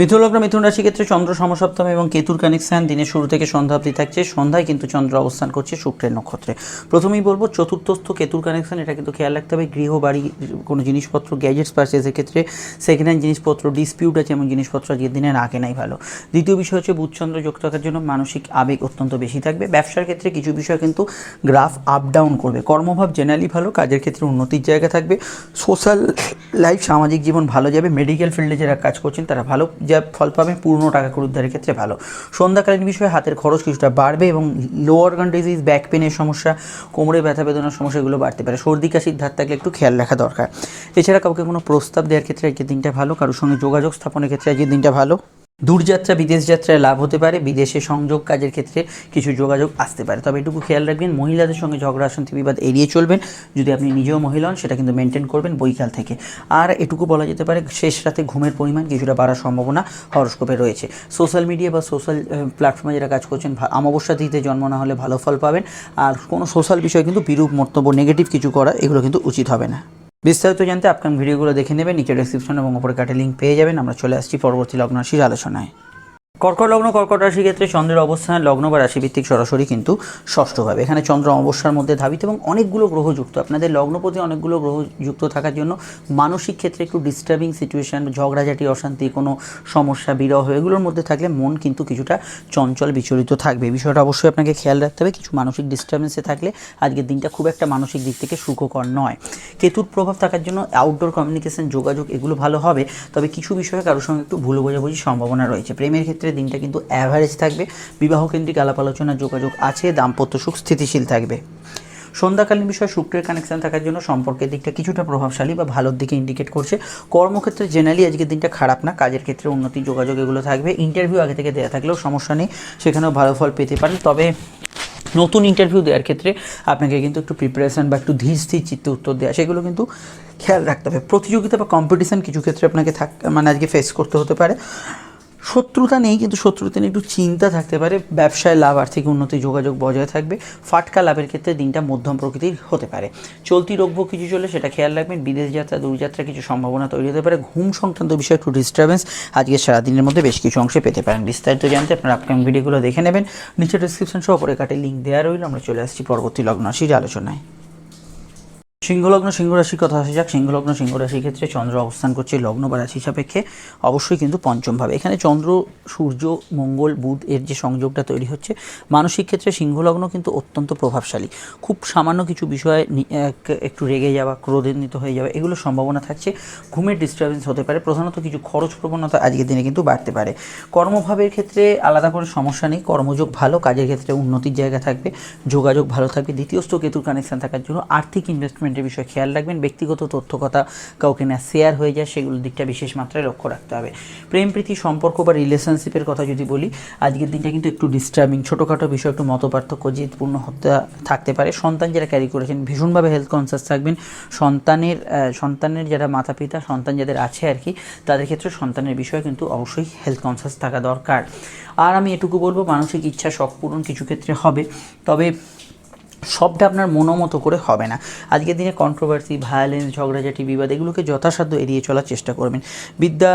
মিথুন লগ্ন, মিথুন রাশি ক্ষেত্রে চন্দ্র সমসপ্তম এবং কেতুর কানেকশন দিনের শুরু থেকে সন্ধ্যা অবধি থাকছে। সন্ধ্যায় কিন্তু চন্দ্র অবস্থান করছে শুক্রের নক্ষত্রে। প্রথমেই বলব, চতুর্থস্থ কেতুর কানেকশন, এটা কিন্তু খেয়াল রাখতে হবে। গৃহ, বাড়ি, কোনো জিনিসপত্র, গ্যাজেটস পারচেসের ক্ষেত্রে সেকেন্ড হ্যান্ড জিনিসপত্র ডিসপিউট আছে এমন জিনিসপত্র আজকের দিনে না কেনাই ভালো। দ্বিতীয় বিষয় হচ্ছে, বুধচন্দ্র যোগ থাকার জন্য মানসিক আবেগ অত্যন্ত বেশি থাকবে। ব্যবসার ক্ষেত্রে কিছু বিষয় কিন্তু গ্রাফ আপ ডাউন করবে। কর্মভাব জেনারেলি ভালো, কাজের ক্ষেত্রে উন্নতির জায়গা থাকবে। সোশ্যাল লাইফ সামাজিক জীবন ভালো যাবে। মেডিকেল ফিল্ডে যারা কাজ করছেন, তারা ভালো। যা ফল পাবে পূর্ণ টাকা করি উদ্ধারের ক্ষেত্রে ভালো। সন্ধ্যাকালীন বিষয়ে হাতের খরচ কিছুটা বাড়বে এবং লোয়ার গান ডিজিজ ব্যাক পেনের সমস্যা, কোমরে ব্যথা বেদনার সমস্যাগুলো বাড়তে পারে। সর্দি কাশির ধার থাকলে একটু খেয়াল রাখা দরকার। এছাড়া কাউকে কোনো প্রস্তাব দেওয়ার ক্ষেত্রে আজকের দিনটা ভালো, কারোর সঙ্গে যোগাযোগ স্থাপনের ক্ষেত্রে আজকের দিনটা ভালো। দূরযাত্রা, বিদেশ যাত্রায় লাভ হতে পারে। বিদেশে সংযোগ কাজের ক্ষেত্রে কিছু যোগাযোগ আসতে পারে। তবে এটুকু খেয়াল রাখবেন, মহিলাদের সঙ্গে ঝগড়া, অশান্তি, বিবাদ এড়িয়ে চলবেন। যদি আপনি নিজেও মহিলা হন, সেটা কিন্তু মেনটেন করবেন বৈকাল থেকে। আর এটুকু বলা যেতে পারে, শেষ রাতে ঘুমের পরিমাণ কিছুটা বাড়ার সম্ভাবনা হরস্কোপে রয়েছে। সোশ্যাল মিডিয়া বা সোশ্যাল প্ল্যাটফর্মে যারা কাজ করছেন অমাবস্যা তিথিতে জন্ম না হলে ভালো ফল পাবেন। আর কোনো সোশ্যাল বিষয়ে কিন্তু বিরূপ মন্তব্য নেগেটিভ কিছু করা, এগুলো কিন্তু উচিত হবে না। বিস্তারিত জানতে আপনার ভিডিওগুলো দেখে নেবেন নিচের ডিসক্রিপশন এবং উপরে কাটে লিঙ্ক পেয়ে যাবেন। আমরা চলে আসছি পরবর্তী লগ্ন রাশির আলোচনায়। কর্কট লগ্ন, কর্কট রাশির ক্ষেত্রে চন্দ্রের অবস্থান, লগ্ন বা রাশিভিত্তিক সরাসরি কিন্তু ষষ্ঠভাবে। এখানে চন্দ্র অমাবস্যার মধ্যে ধাবিত এবং অনেকগুলো গ্রহ যুক্ত আপনাদের লগ্নপতি অনেকগুলো গ্রহ যুক্ত থাকার জন্য মানসিক ক্ষেত্রে একটু ডিস্টার্বিং সিচুয়েশন ঝগড়াঝাটি, অশান্তি, কোনো সমস্যা, বিরহ এগুলোর মধ্যে থাকলে মন কিন্তু কিছুটা চঞ্চল, বিচলিত থাকবে। বিষয়টা অবশ্যই আপনাকে খেয়াল রাখতে হবে। কিছু মানসিক ডিস্টার্বেন্সে থাকলে আজকের দিনটা খুব একটা মানসিক দিক থেকে সুখকর নয়। কেতুর প্রভাব থাকার জন্য আউটডোর কমিউনিকেশন যোগাযোগ এগুলো ভালো হবে। তবে কিছু বিষয়ে কারোর সঙ্গে একটু ভুল বোঝাবুঝির সম্ভাবনা রয়েছে। প্রেমের ক্ষেত্রে দিনটা কিন্তু অ্যাভারেজ থাকবে। বিবাহ কেন্দ্রিক আলাপ আলোচনা যোগাযোগ আছে, দাম্পত্য সুখ স্থিতিশীল থাকবে। সন্ধ্যাকালীন বিষয়ে শুক্রের কানেকশন থাকার জন্য সম্পর্কের দিকটা কিছুটা প্রভাবশালী বা ভালোর দিকে ইন্ডিকেট করছে। কর্মক্ষেত্রে জেনারেলি আজকের দিনটা খারাপ না, কাজের ক্ষেত্রে উন্নতি, যোগাযোগ এগুলো থাকবে। ইন্টারভিউ আগে থেকে দেওয়া থাকলেও সমস্যা নেই, সেখানেও ভালো ফল পেতে পারেন। তবে নতুন ইন্টারভিউ দেওয়ার ক্ষেত্রে আপনাকে কিন্তু একটু প্রিপারেশন বা একটু ধীর, স্থির চিত্তে উত্তর দেওয়া সেগুলো কিন্তু খেয়াল রাখতে হবে। প্রতিযোগিতা বা কম্পিটিশান কিছু ক্ষেত্রে আপনাকে থাক মানে আজকে ফেস করতে হতে পারে। শত্রুতা নেই, কিন্তু শত্রুতা নিয়ে একটু চিন্তা থাকতে পারে। ব্যবসায় লাভ, আর্থিক উন্নতি, যোগাযোগ বজায় থাকবে। ফাটকা লাভের ক্ষেত্রে দিনটা মধ্যম প্রকৃতির হতে পারে। চলতি রোগ কিছু চলে সেটা খেয়াল রাখবেন। বিদেশ যাত্রা দূরযাত্রা কিছু সম্ভাবনা তৈরি হতে পারে। ঘুম সংক্রান্ত বিষয়ে একটু ডিস্টারবেন্স আজকে সারাদিনের মধ্যে বেশ কিছু অংশে পেতে পারেন। বিস্তারিত জানতে আপনার আপকামিং ভিডিওগুলো দেখে নেবেন। নিচে ডিসক্রিপশন সহ পরে কাটে লিঙ্ক দেওয়া রইল। আমরা চলে আসছি পরবর্তী লগ্ন আলোচনায়। সিংহলগ্ন সিংহ রাশির কথা আসা যাক। সিংহলগ্ন সিংহ রাশির ক্ষেত্রে চন্দ্র অবস্থান করছে লগ্ন বা রাশি সাপেক্ষে। অবশ্যই কিন্তু পঞ্চমভাবে। এখানে চন্দ্র, সূর্য, মঙ্গল, বুধ এর যে সংযোগটা তৈরি হচ্ছে, মানসিক ক্ষেত্রে সিংহলগ্ন কিন্তু অত্যন্ত প্রভাবশালী। খুব সামান্য কিছু বিষয়ে একটু রেগে যাওয়া, ক্রোধান্বিত হয়ে যাওয়া, এগুলো সম্ভাবনা থাকছে। ঘুমের ডিস্টারবেন্স হতে পারে। প্রধানত কিছু খরচ প্রবণতা আজকের দিনে কিন্তু বাড়তে পারে। কর্মভাবের ক্ষেত্রে আলাদা করে সমস্যা নেই। কর্মযোগ ভালো, কাজের ক্ষেত্রে উন্নতির জায়গা থাকবে, যোগাযোগ ভালো থাকবে। দ্বিতীয় স্থ কেতুর কানেকশান থাকার জন্য আর্থিক ইনভেস্টমেন্টের বিষয়ে খেয়াল রাখবেন। ব্যক্তিগত তথ্য কথা কাউকে না শেয়ার হয়ে যায়, সেগুলোর দিকটা বিশেষ মাত্রায় লক্ষ্য রাখতে হবে। প্রেম, প্রীতি, সম্পর্ক বা রিলেশনশিপের কথা যদি বলি, আজকের দিনটা কিন্তু একটু ডিস্টার্বিং ছোটোখাটো বিষয়, একটু মতপার্থক্য, জিতপূর্ণ হতে, থাকতে পারে। সন্তান যারা ক্যারি করেছেন, ভীষণভাবে হেলথ কনসিয়াস থাকবেন। সন্তানের সন্তানের যারা মাতা পিতা সন্তান যাদের আছে আর কি তাদের ক্ষেত্রে সন্তানের বিষয়ে কিন্তু অবশ্যই হেলথ কনসিয়াস থাকা দরকার। আর আমি এটুকু বলব, মানসিক ইচ্ছা শখ পূরণ কিছু ক্ষেত্রে হবে। তবে সবটা আপনার মনোমতো করে হবে না। আজকের দিনে কন্ট্রোভার্সি ভায়োলেন্স ঝগড়াঝাটি বিবাদ, এগুলোকে যথাসাধ্য এড়িয়ে চলার চেষ্টা করবেন। বিদ্যা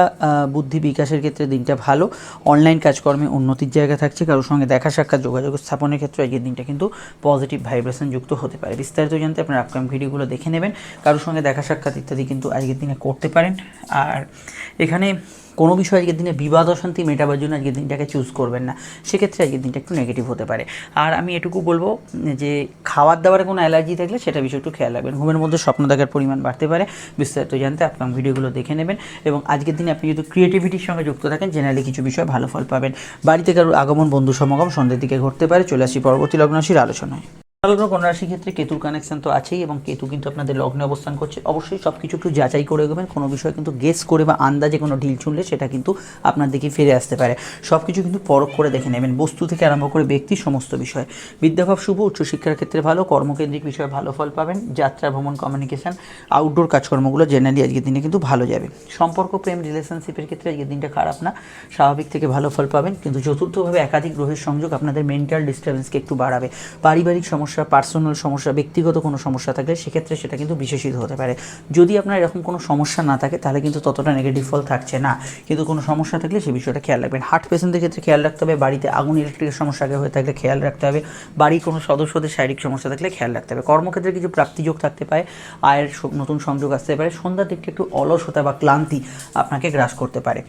বুদ্ধি বিকাশের ক্ষেত্রে দিনটা ভালো। অনলাইন কাজকর্মে উন্নতির জায়গা থাকছে। কারোর সঙ্গে দেখা সাক্ষাৎ, যোগাযোগ স্থাপনের ক্ষেত্রে আজকের দিনটা কিন্তু পজিটিভ ভাইব্রেশন যুক্ত হতে পারে। বিস্তারিত জানতে আপনার আপকামিং ভিডিওগুলো দেখে নেবেন। কারোর সঙ্গে দেখা সাক্ষাৎ ইত্যাদি কিন্তু আজকের দিনে করতে পারেন। আর এখানে কোনো বিষয় আজকের দিনে বিবাদ অশান্তি মেটাবার জন্য আজকের দিনটাকে চুজ করবেন না। সেক্ষেত্রে আজকের দিনটা একটু নেগেটিভ হতে পারে। আর আমি এটুকু বলব, যে খাবার দাবারে কোনো অ্যালার্জি থাকলে সেটা বিষয় একটু খেয়াল রাখবেন। ঘুমের মধ্যে স্বপ্ন দেখার পরিমাণ বাড়তে পারে, বিস্তারিত জানতে আপনার ভিডিওগুলো দেখে নেবেন। এবং আজকের দিনে আপনি যদি ক্রিয়েটিভিটির সঙ্গে যুক্ত থাকেন জেনারেলি কিছু বিষয় ভালো ফল পাবেন। বাড়িতে কারোর আগমন বন্ধু সমাগম সন্ধ্যের দিকে ঘটতে পারে। চলে আসি পরবর্তী লগ্নরাশির আলোচনায়। লগ্ন কন্যা রাশির ক্ষেত্রে কেতুর কানেকশন তো আছেই এবং কেতু কিন্তু আপনাদের লগ্নে অবস্থান করছে। অবশ্যই সব কিছু একটু যাচাই করে এগোবেন কোনো বিষয় কিন্তু গেস করে বা আন্দাজে কোনো ঢিল ছুঁড়লে সেটা কিন্তু আপনার দিকে ফিরে আসতে পারে। সব কিছু কিন্তু পরখ করে দেখে নেবেন, বস্তু থেকে আরম্ভ করে ব্যক্তি সমস্ত বিষয়। বিদ্যাভাব শুভ, উচ্চশিক্ষার ক্ষেত্রে ভালো, কর্মকেন্দ্রিক বিষয়ে ভালো ফল পাবেন, যাত্রা, ভ্রমণ কমিউনিকেশন আউটডোর কাজকর্মগুলো জেনারেলি আজকের দিনে কিন্তু ভালো যাবে। সম্পর্ক, প্রেম রিলেশনশিপের ক্ষেত্রে আজকের দিনটা খারাপ না, স্বাভাবিক থেকে ভালো ফল পাবেন, কিন্তু চতুর্থভাবে একাধিক গ্রহের সংযোগ আপনাদের মেন্টাল ডিস্টারবেন্সকে একটু বাড়াবে। পারিবারিক সমস্যা সমস্যা পার্সোনাল সমস্যা, ব্যক্তিগত কোনো সমস্যা থাকলে সেক্ষেত্রে সেটা কিন্তু বিশেষিত হতে পারে। যদি আপনার এরকম কোনো সমস্যা না থাকে, তাহলে কিন্তু ততটা নেগেটিভ ফল থাকছে না। কিন্তু কোনো সমস্যা থাকলে সেই বিষয়টা খেয়াল রাখবেন। হার্ট পেশেন্টদের ক্ষেত্রে খেয়াল রাখতে হবে। বাড়িতে আগুন ইলেকট্রিকের সমস্যা আগে হয়ে থাকলে খেয়াল রাখতে হবে। বাড়ির কোনো সদস্যদের শারীরিক সমস্যা থাকলে খেয়াল রাখতে হবে। কর্মক্ষেত্রে কিছু প্রাপ্তিযোগ থাকতে পারে। আয়ের নতুন সংযোগ আসতে পারে। সন্ধ্যার দিকটা একটু অলসতা বা ক্লান্তি আপনাকে গ্রাস করতে পারে।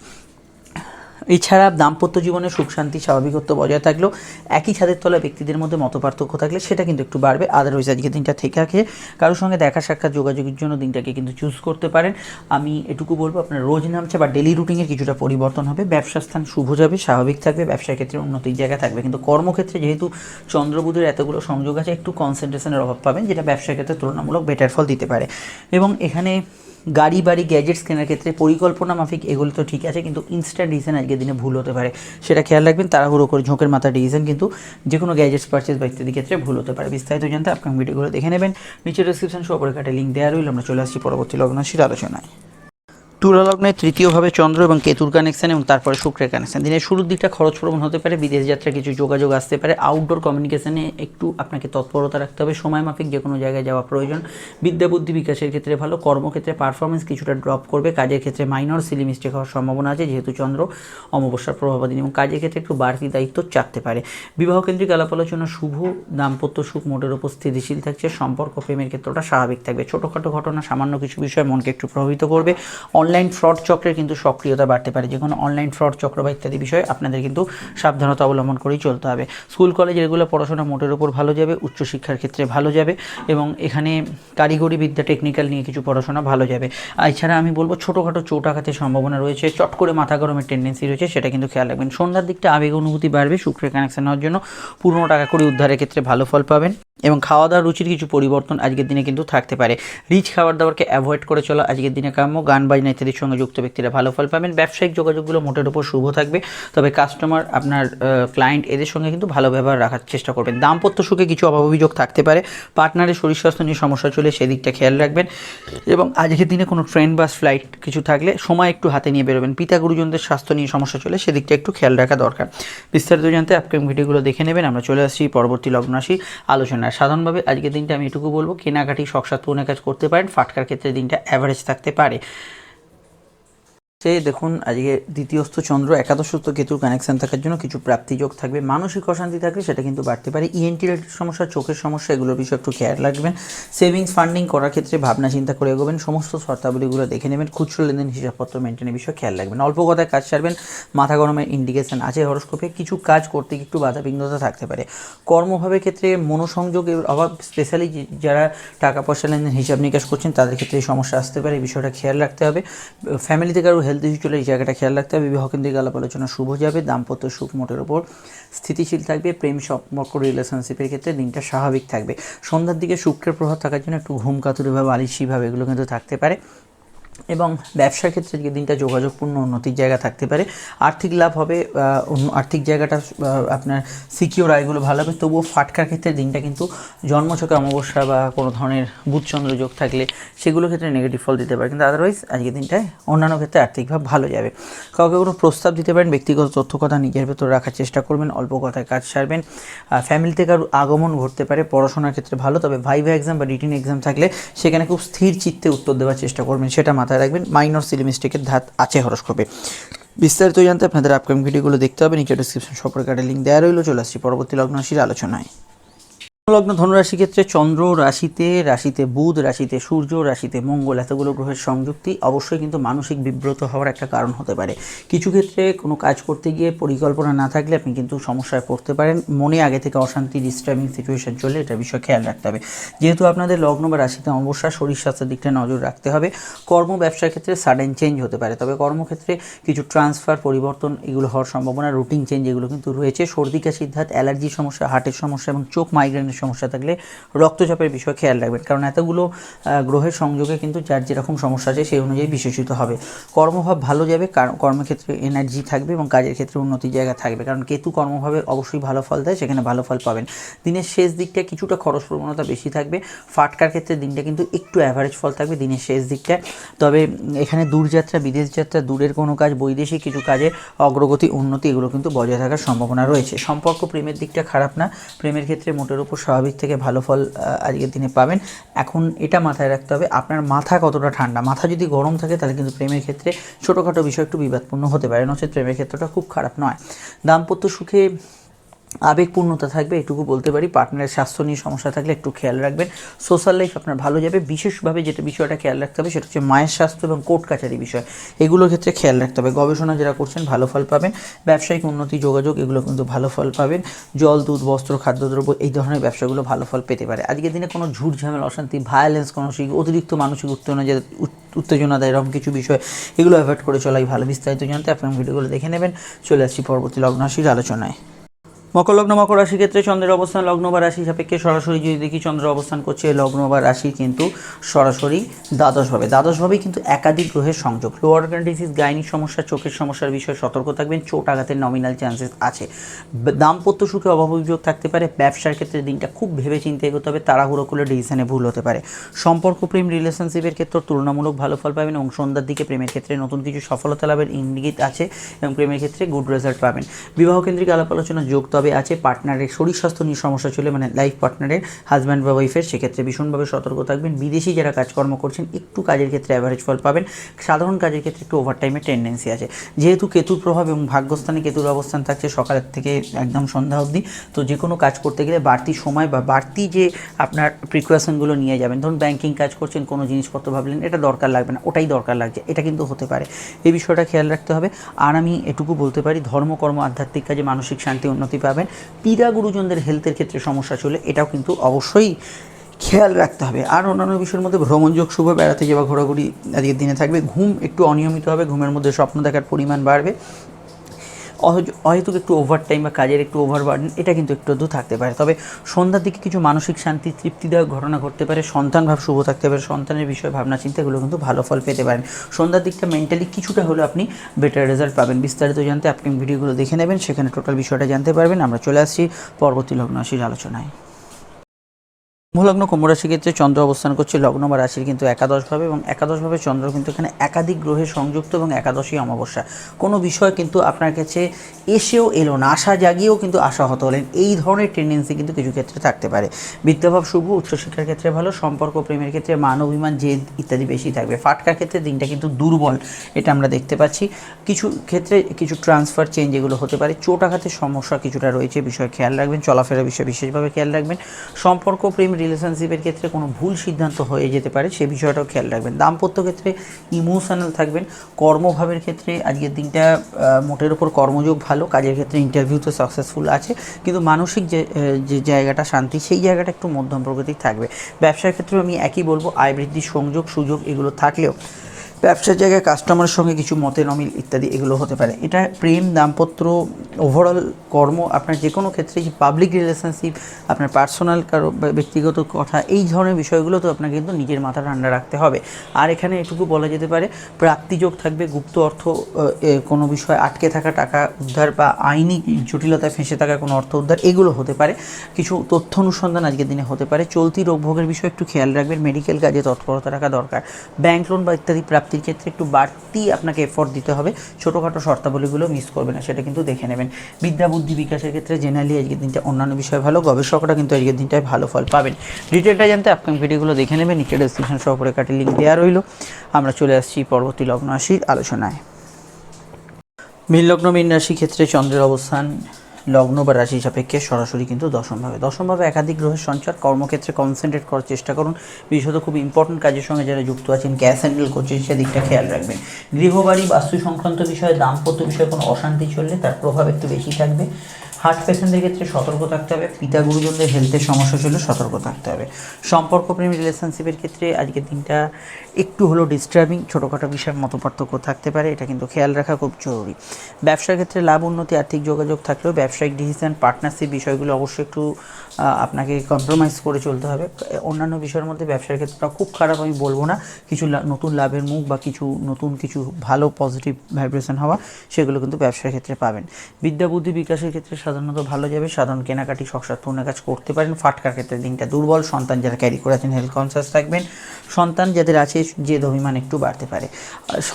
এছাড়া দাম্পত্য জীবনে সুখ শান্তি স্বাভাবিকত্ব বজায় থাকলেও একই ছাদের তলা ব্যক্তিদের মধ্যে মতপার্থক্য থাকলে সেটা কিন্তু একটু বাড়বে। আদারওয়াইজ আজকে দিনটা থেকে রাখে কারোর সঙ্গে দেখা সাক্ষাৎ যোগাযোগের জন্য দিনটাকে কিন্তু চুজ করতে পারেন। আমি এটুকু বলব, আপনার রোজ নামছে বা ডেলি রুটিনের কিছুটা পরিবর্তন হবে। ব্যবসা স্থান শুভ যাবে, স্বাভাবিক থাকবে, ব্যবসার ক্ষেত্রে উন্নতির জায়গা থাকবে। কিন্তু কর্মক্ষেত্রে যেহেতু চন্দ্রবুধের এতগুলো সংযোগ আছে, একটু কনসেন্ট্রেশনের অভাব পাবেন, যেটা ব্যবসার ক্ষেত্রে তুলনামূলক বেটার ফল দিতে পারে। এবং এখানে গাড়ি, বাড়ি গ্যাজেটস কেনার ক্ষেত্রে পরিকল্পনা মাফিক এগুলো তো ঠিক আছে, কিন্তু ইনস্ট্যান্ট ডিসিশন আজকের দিনে ভুল হতে পারে। সেটা খেয়াল রাখবেন, তাড়াহুড়ো করে ঝোঁকের মাথা ডিসিশন কিন্তু যে কোনো গ্যাজেটস পারচেস বা ইত্যাদি ক্ষেত্রে ভুল হতে পারে। বিস্তারিত জানতে আপনার ভিডিওগুলো দেখে নেবেন। নিচে ডিসক্রিপশন পরে কাটে লিঙ্ক দেওয়া রইল। আমরা চলে আসছি পরবর্তী লগ্নশীর আলোচনায়। তুলা লগ্নের তৃতীয়ভাবে চন্দ্র এবং কেতুর কানেকশন এবং তারপরে শুক্রের কানেকশান দিনের শুরুর দিকটা খরচ প্রবণ হতে পারে, বিদেশ যাত্রা কিছু যোগাযোগ আসতে পারে। আউটডোর কমিউনিকেশনে একটু আপনাকে তৎপরতা রাখতে হবে। সময় মাফিক যে কোনো জায়গায় যাওয়া প্রয়োজন। বিদ্যা বুদ্ধি বিকাশের ক্ষেত্রে ভালো, কর্মক্ষেত্রে পারফরমেন্স কিছুটা ড্রপ করবে। কাজের ক্ষেত্রে মাইনর সিলি মিস্টেক হওয়ার সম্ভাবনা আছে, যেহেতু চন্দ্র অমাবস্যার প্রভাবাধীন এবং কাজের ক্ষেত্রে একটু বাড়তি দায়িত্ব চাপতে পারে। বিবাহ কেন্দ্রিক আলাপ আলোচনা শুভ দাম্পত্য সুখ মোটের উপর স্থিতিশীল থাকছে। সম্পর্ক, প্রেমের ক্ষেত্রটা স্বাভাবিক থাকবে। ছোটোখাটো ঘটনা, সামান্য কিছু বিষয় মনকে একটু প্রভাবিত করবে। অনলাইন ফ্রড চক্রের কিন্তু সক্রিয়তা বাড়তে পারে। যে কোনো অনলাইন ফ্রড চক্র বা ইত্যাদি বিষয়ে আপনাদের কিন্তু সাবধানতা অবলম্বন করেই চলতে হবে। স্কুল কলেজ এগুলো পড়াশোনা মোটের উপর ভালো যাবে, উচ্চশিক্ষার ক্ষেত্রে ভালো যাবে এবং এখানে কারিগরি বিদ্যা টেকনিক্যাল নিয়ে কিছু পড়াশোনা ভালো যাবে। এছাড়া আমি বলব ছোটোখাটো চোট আঘাতের সম্ভাবনা রয়েছে, চট করে মাথা গরমের টেন্ডেন্সি রয়েছে, সেটা কিন্তু খেয়াল রাখবেন। সন্ধ্যার দিকটা আবেগ অনুভূতি বাড়বে, শুক্রের কানেকশন হওয়ার জন্য পুরনো টাকা করে উদ্ধারের ক্ষেত্রে ভালো ফল পাবেন এবং খাওয়া দাওয়ার রুচির কিছু পরিবর্তন আজকের দিনে কিন্তু থাকতে পারে। রিচ খাবার দাবারকে অ্যাভয়েড করে চলা আজকের দিনে কাম্য গান বাজনা ইত্যাদির সঙ্গে যুক্ত ব্যক্তিরা ভালো ফল পাবেন। ব্যবসায়িক যোগাযোগগুলো মোটের উপর শুভ থাকবে, তবে কাস্টমার আপনার ক্লায়েন্ট এদের সঙ্গে কিন্তু ভালো ব্যবহার রাখার চেষ্টা করবেন। দাম্পত্য সুখে কিছু অভাব অভিযোগ থাকতে পারে পার্টনারের শরীর স্বাস্থ্য নিয়ে সমস্যা চলে সেদিকটা খেয়াল রাখবেন। এবং আজকের দিনে কোনো ট্রেন বাস ফ্লাইট কিছু থাকলে সময় একটু হাতে নিয়ে বেরোবেন। পিতা গুরুজনদের স্বাস্থ্য নিয়ে সমস্যা চলে সেদিকটা একটু খেয়াল রাখা দরকার। বিস্তারিত জানতে আপকামিং ভিডিওগুলো দেখে নেবেন। আমরা চলে আসছি পরবর্তী লগ্ন রাশি আলোচনায়। সাধারণভাবে আজকের দিনটা আমি এটুকু বলব, কেনাকাটি শখসাত কাজ করতে পারেন, ফাটকার ক্ষেত্রে দিনটা অ্যাভারেজ থাকতে পারে। সে দেখুন, আজকে দ্বিতীয়স্থ চন্দ্র, একাদশস্থ কেতুর কানেকশন থাকার জন্য কিছু প্রাপ্তিযোগ থাকবে। মানসিক অশান্তি থাকলে সেটা কিন্তু বাড়তে পারে। E ইএনটি রিলেটেড সমস্যা, চোখের সমস্যা, এগুলোর বিষয়ে একটু খেয়াল রাখবেন সেভিংস ফান্ডিং করার ক্ষেত্রে ভাবনা চিন্তা করে এগোবেন। সমস্ত শর্তাবলীগুলো দেখে নেবেন। খুচরো লেনদেন হিসাবপত্র মেনটেনের বিষয়ে খেয়াল রাখবেন। অল্প কথায় কাজ সারবেন। মাথা গরমের ইন্ডিকেশন আছে হরস্কোপে কিছু কাজ করতে একটু বাধাবিঘ্নতা থাকতে পারে। কর্মভাবের ক্ষেত্রে মনোসংযোগের অভাব স্পেশালি যারা টাকা পয়সা লেনদেন হিসাব নিকাশ করছেন, তাদের ক্ষেত্রে সমস্যা আসতে পারে। এই বিষয়টা খেয়াল রাখতে হবে। ফ্যামিলিতে কারও হেলথ ইস্যু চলে এই জায়গাটা খেয়াল রাখতে হবে। বিবাহ কেন্দ্রিক আলাপ আলোচনা শুভ যাবে। দাম্পত্য সুখ মোটের ওপর স্থিতিশীল থাকবে। প্রেম সম্পর্ক রিলেশনশিপের ক্ষেত্রে দিনটা স্বাভাবিক থাকবে। সন্ধ্যার দিকে শুক্রের প্রভাব থাকার জন্য একটু ঘুম কাতুরিভাবে আলিসিভাবে এগুলো কিন্তু থাকতে পারে। এবং ব্যবসার ক্ষেত্রে যে দিনটা যোগাযোগপূর্ণ উন্নতির জায়গা থাকতে পারে, আর্থিক লাভ হবে আর্থিক জায়গাটা আপনার সিকিওর আয়গুলো ভালো হবে। তবুও ফাটকার ক্ষেত্রে দিনটা কিন্তু জন্মছকে অমাবস্যা বা কোনো ধরনের বুধচন্দ্র যোগ থাকলে সেগুলোর ক্ষেত্রে নেগেটিভ ফল দিতে পারে। কিন্তু আদারওয়াইজ আজকের দিনটায় অন্যান্য ক্ষেত্রে আর্থিকভাবে ভালো যাবে। কাউকে কোনো প্রস্তাব দিতে পারেন, ব্যক্তিগত তথ্য কথা নিজের ভেতর রাখার চেষ্টা করবেন, অল্প কথায় কাজ সারবেন। ফ্যামিলি থেকে কারও আগমন ঘটতে পারে, পড়াশোনার ক্ষেত্রে ভালো, তবে ভাইভা এক্সাম বা রিটিন এক্সাম থাকলে সেখানে খুব স্থির চিত্তে উত্তর দেওয়ার চেষ্টা করবেন, সেটা মাথায় রাখবেন মাইনর সিলিমিস্টিকের ধাত আছে হরস্কোপে। বিস্তারিত জানতে আপনাদের আপকামিং ভিডিওগুলো দেখতে হবে, নিচে ডিসক্রিপশন সম্পর্কে একটা লিঙ্ক দেওয়া রইল, চলে আসছি পরবর্তী লগ্ন রাশির আলোচনায়। লগ্ন ধনুরাশি ক্ষেত্রে চন্দ্র রাশিতে রাশিতে বুধ, রাশিতে সূর্য, রাশিতে মঙ্গল এতগুলো গ্রহের সংযুক্তি অবশ্যই কিন্তু মানসিক বিব্রত হওয়ার একটা কারণ হতে পারে। কিছু ক্ষেত্রে কোনো কাজ করতে গিয়ে পরিকল্পনা না থাকলে আপনি কিন্তু সমস্যায় পড়তে পারেন। মনে আগে থেকে অশান্তি ডিস্টার্বিং সিচুয়েশন চলে, এটা বিষয়ে খেয়াল রাখতে হবে। যেহেতু আপনাদের লগ্ন বা রাশিতে অবশ্যই শরীর স্বাস্থ্যের দিকটা নজর রাখতে হবে। কর্ম ব্যবসার ক্ষেত্রে সাডেন চেঞ্জ হতে পারে। তবে কর্মক্ষেত্রে কিছু ট্রান্সফার পরিবর্তন এগুলো হওয়ার সম্ভাবনা রুটিন চেঞ্জ এগুলো কিন্তু রয়েছে। সর্দি কাশির ধাত অ্যালার্জির সমস্যা হার্টের সমস্যা এবং চোখ মাইগ্রেনের সমস্যা থাকলে রক্তচাপের বিষয়ে খেয়াল রাখবেন। কারণ এতগুলো গ্রহের সংযোগে কিন্তু যার যেরকম সমস্যা আছে সেই অনুযায়ী বিশেষিত হবে। কর্মভাব ভালো যাবে, কার- কর্মক্ষেত্রে এনার্জি থাকবে এবং কাজের ক্ষেত্রে উন্নতির জায়গা থাকবে। কারণ কেতু কর্মভাবে অবশ্যই ভালো ফল দেয়, সেখানে ভালো ফল পাবেন। দিনের শেষ দিকটা কিছুটা খরচ প্রবণতা বেশি থাকবে। ফাটকার ক্ষেত্রে দিনটা কিন্তু একটু অ্যাভারেজ ফল থাকবে দিনের শেষ দিকটা তবে এখানে দূরযাত্রা বিদেশ যাত্রা, দূরের কোনো কাজ, বৈদেশিক কিছু কাজে অগ্রগতি, উন্নতি এগুলো কিন্তু বজায় থাকার সম্ভাবনা রয়েছে। সম্পর্ক প্রেমের দিকটা খারাপ না। প্রেমের ক্ষেত্রে মোটের উপর স্বাভাবিক থেকে ভালো ফল আজকের দিনে পাবেন। এখন এটা মাথায় রাখতে হবে, আপনার মাথা কতটা ঠান্ডা? মাথা যদি গরম থাকে, তাহলে কিন্তু প্রেমের ক্ষেত্রে ছোটোখাটো বিষয় একটু বিবাদপূর্ণ হতে পারে। নচেত প্রেমের ক্ষেত্রটা খুব খারাপ নয়। দাম্পত্য সুখে আবেগপূর্ণতা থাকবে, এটুকু বলতে পারি। পার্টনারের স্বাস্থ্য নিয়ে সমস্যা থাকলে একটু খেয়াল রাখবেন। সোশ্যাল লাইফ আপনার ভালো যাবে। বিশেষভাবে যেটা বিষয়টা খেয়াল রাখতে হবে, সেটা হচ্ছে মায়ের স্বাস্থ্য এবং কোর্ট কাছারি বিষয়। এগুলোর ক্ষেত্রে খেয়াল রাখতে হবে। গবেষণা যারা করছেন, ভালো ফল পাবেন। ব্যবসায়িক উন্নতি, যোগাযোগ, এগুলো কিন্তু ভালো ফল পাবেন। জল, দুধ, বস্ত্র, খাদ্যদ্রব্য, এই ধরনের ব্যবসাগুলো ভালো ফল পেতে পারে। আজকের দিনে কোনো ঝুট ঝামেলা, অশান্তি ভায়োলেন্স কোনো অতিরিক্ত মানসিক উত্তেজনা যে উত্তেজনা দেয়, এরকম কিছু বিষয়, এগুলো অ্যাভয়েড করে চলাই ভালো। বিস্তারিত জানতে আপনার ভিডিওগুলো দেখে নেবেন। চলে আসছি পরবর্তী লগ্নাশির আলোচনায়। মকর লগ্ন, মকর রাশি ক্ষেত্রে চন্দ্রের অবস্থান লগ্ন বা রাশি সাপেক্ষে সরাসরি যদি দেখি চন্দ্র অবস্থান করছে লগ্ন বা রাশি কিন্তু সরাসরি দ্বাদশভাবে দ্বাদশভাবেই কিন্তু একাধিক গ্রহের সংযোগ। লোয়ার অর্গান গাইনিক সমস্যা, চোখের সমস্যার বিষয়ে সতর্ক থাকবেন। চোট আঘাতের নমিনাল চান্সেস আছে। দাম্পত্য সুখে অভাব অভিযোগ থাকতে পারে। ব্যবসার ক্ষেত্রে দিনটা খুব ভেবে চিন্তে এগোতে হবে। তাড়াহুড়ো করলে ডিসিশনে ভুল হতে পারে। সম্পর্ক, প্রেম রিলেশনশিপের ক্ষেত্রে তুলনামূলক ভালো ফল পাবেন এবং সন্ধ্যার দিকে প্রেমের ক্ষেত্রে নতুন কিছু সফলতা লাভের ইঙ্গিত আছে এবং প্রেমের ক্ষেত্রে গুড রেজাল্ট পাবেন। বিবাহ কেন্দ্রিক আলাপ আলোচনা যোগ তবে আছে পার্টনারের শরীর স্বাস্থ্য নিয়ে সমস্যা চলে মানে লাইফ পার্টনারের হাজব্যান্ড বা ওয়াইফের সেক্ষেত্রে ভীষণভাবে সতর্ক থাকবেন। বিদেশি যারা কাজকর্ম করছেন, একটু কাজের ক্ষেত্রে অ্যাভারেজ ফল পাবেন। সাধারণ কাজের ক্ষেত্রে একটু ওভারটাইমের টেন্ডেন্সি আছে। যেহেতু কেতুর প্রভাব এবং ভাগ্যস্থানে কেতুর অবস্থান থাকছে, সকালের থেকে একদম সন্ধ্যা অবধি, তো যে কোনো কাজ করতে গেলে বাড়তি সময় বা বাড়তি যে আপনার প্রিকশনগুলো নিয়ে যাবেন, ধরুন ব্যাংকিং কাজ করছেন, কোনো জিনিসপত্র ভাবলেন, এটা দরকার লাগবে না, ওটাই দরকার লাগছে, এটা কিন্তু হতে পারে। এই বিষয়টা খেয়াল রাখতে হবে। আর আমি এটুকু বলতে পারি ধর্মকর্ম আধ্যাত্মিক কাজে মানসিক শান্তি, উন্নতি পাবেন পীড়া গুরুজনদের হেলথের ক্ষেত্রে সমস্যা চলে, এটাও কিন্তু অবশ্যই খেয়াল রাখতে হবে। আর অন্যান্য বিষয়ের মধ্যে ভ্রমণযোগ শুভ, বেড়াতে যাওয়া, ঘোরাঘুরি আজকের দিনে থাকবে। ঘুম একটু অনিয়মিত হবে, ঘুমের মধ্যে স্বপ্ন দেখার পরিমাণ বাড়বে। অহেতুক একটু ওভার টাইম বা কাজের একটু ওভার বার্ডেন এটা কিন্তু একটু আধটু থাকতে পারে। তবে সন্ধ্যার দিকে কিছু মানসিক শান্তি তৃপ্তিদায়ক ঘটনা ঘটতে পারে। সন্তান ভাব শুভ থাকতে পারে। সন্তানের বিষয়ে ভাবনা চিন্তাগুলো কিন্তু ভালো ফল পেতে পারেন। সন্ধ্যার দিকটা মেন্টালি কিছুটা হলেও আপনি বেটার রেজাল্ট পাবেন। বিস্তারিত জানতে আপনি ভিডিওগুলো দেখে নেবেন। সেখানে টোটাল বিষয়টা জানতে পারবেন। আমরা চলে আসছি পরবর্তী লগ্ন আলোচনায়। মূলগ্ন কুম্ভ রাশি ক্ষেত্রে চন্দ্র অবস্থান করছে, লগ্ন বা রাশির কিন্তু একাদশভাবে এবং একাদশভাবে চন্দ্র কিন্তু এখানে একাধিক গ্রহে সংযুক্ত এবং একাদশী অমাবস্যা। কোনো বিষয় কিন্তু আপনার কাছে এসেও এলো না, আশা জাগিয়েও কিন্তু আশাহত হলেন। এই ধরনের টেন্ডেন্সি কিন্তু কিছু ক্ষেত্রে থাকতে পারে। বিদ্যাভাব শুভ, উচ্চশিক্ষার ক্ষেত্রে ভালো, সম্পর্ক, প্রেমের ক্ষেত্রে মান, অভিমান, জেদ ইত্যাদি বেশি থাকবে। ফাটকার ক্ষেত্রে দিনটা কিন্তু দুর্বল, এটা আমরা দেখতে পাচ্ছি। কিছু ক্ষেত্রে কিছু ট্রান্সফার চেঞ্জ এগুলো হতে পারে। চোটাঘাতের সমস্যা কিছুটা রয়েছে, বিষয়ে খেয়াল রাখবেন, চলাফেরা বিষয়ে বিশেষভাবে খেয়াল রাখবেন। সম্পর্ক, প্রেম রিলেশনশিপের ক্ষেত্রে কোনো ভুল সিদ্ধান্ত হয়ে যেতে পারে, সে বিষয়টাও খেয়াল রাখবেন। দাম্পত্য ক্ষেত্রে ইমোশনাল থাকবেন। কর্মভাবের ক্ষেত্রে আজকের দিনটা মোটের ওপর কর্মযোগ ভালো, কাজের ক্ষেত্রে ইন্টারভিউ তো সাকসেসফুল আছে, কিন্তু মানসিক যে যে জায়গাটা শান্তি, সেই জায়গাটা একটু মধ্যম প্রকৃতির থাকবে। ব্যবসার ক্ষেত্রেও আমি একই বলব, আয় বৃদ্ধির সংযোগ, সুযোগ এগুলো থাকলেও ব্যবসার জায়গায় কাস্টমারের সঙ্গে কিছু মতের অমিল ইত্যাদি এগুলো হতে পারে। এটা প্রেম, দাম্পত্য ওভারঅল কর্ম, আপনার যে কোনো ক্ষেত্রে যে পাবলিক রিলেশনশিপ আপনার পার্সোনাল কারও ব্যক্তিগত কথা, এই ধরনের বিষয়গুলো তো আপনাকে কিন্তু নিজের মাথা ঠান্ডা রাখতে হবে। আর এখানে এটুকু বলা যেতে পারে প্রাপ্তিযোগ থাকবে, গুপ্ত অর্থ কোনো বিষয় আটকে থাকা টাকা উদ্ধার বা আইনি জটিলতায় ফেঁসে থাকা কোনো অর্থ উদ্ধার, এগুলো হতে পারে। কিছু তথ্য অনুসন্ধান আজকের দিনে হতে পারে। চলতি রোগ ভোগের বিষয়ে একটু খেয়াল রাখবেন। মেডিকেল কাজে তৎপরতা রাখা দরকার। ব্যাংক লোন বা ইত্যাদি প্রাপ্তির ক্ষেত্রে একটু বাড়তি আপনাকে এফোর্ট দিতে হবে। ছোটোখাটো শর্তাবলীগুলো মিস করবে না, সেটা কিন্তু দেখে নেবেন। বিদ্যা, বুদ্ধি বিকাশের ক্ষেত্রে জেনারেলি আজকের দিনটা অন্যান্য বিষয় ভালো, গবেষকরা কিন্তু আজকের দিনটায় ভালো ফল পাবেন। ডিটেলটা জানতে আপকামিং ভিডিওগুলো দেখে নেবেন, নিচে ডিসক্রিপশন সহ করে কাটে লিঙ্ক দেওয়া রইল। আমরা চলে আসছি পরবর্তী লগ্ন রাশির আলোচনায়। মীন লগ্ন, মীন রাশি ক্ষেত্রে চন্দ্রের অবস্থান লগ্ন বা রাশি সাপেক্ষে সরাসরি কিন্তু দশমভাবে দশমভাবে একাধিক গ্রহের সঞ্চার, কর্মক্ষেত্রে কনসেন্ট্রেট করার চেষ্টা করুন। বিশেষত খুব ইম্পর্টেন্ট কাজের সঙ্গে যারা যুক্ত আছেন গ্যাস হ্যান্ডেল করছেন, সেদিকটা খেয়াল রাখবেন। গৃহবাড়ি বাস্তু সংক্রান্ত বিষয়ে, দাম্পত্য বিষয়ে কোনো অশান্তি চললে তার প্রভাব একটু বেশি থাকবে। হার্ট পেশেন্টদের ক্ষেত্রে সতর্ক থাকতে হবে। পিতা গুরুজনদের হেলথের সমস্যা চললে সতর্ক থাকতে হবে। সম্পর্ক প্রেম রিলেশনশিপের ক্ষেত্রে আজকের দিনটা একটু হলো ডিস্টার্বিং ছোটোখাটো বিষয়ের মতো পার্থক্য থাকতে পারে, এটা কিন্তু খেয়াল রাখা খুব জরুরি। ব্যবসার ক্ষেত্রে লাভ, উন্নতি, আর্থিক যোগাযোগ থাকলেও ব্যবসায়িক ডিসিশন পার্টনারশিপ বিষয়গুলো অবশ্যই একটু আপনাকে কম্প্রোমাইজ করে চলতে হবে। অন্যান্য বিষয়ের মধ্যে ব্যবসার ক্ষেত্রটা খুব খারাপ আমি বলব না। কিছু নতুন লাভের মুখ বা কিছু নতুন কিছু ভালো পজিটিভ ভাইব্রেশন হওয়া, সেগুলো কিন্তু ব্যবসার ক্ষেত্রে পাবেন। বিদ্যা, বুদ্ধি বিকাশের ক্ষেত্রে সাধারণত ভালো যাবে। সাধারণ কেনাকাটি শখসাত পূর্ণ কাজ করতে পারেন। ফাটকার ক্ষেত্রে দিনটা দুর্বল। সন্তান যারা ক্যারি করে আছেন হেলথ কনসিয়াস থাকবেন। সন্তান যাদের আছে, যে অভিমান একটু বাড়তে পারে।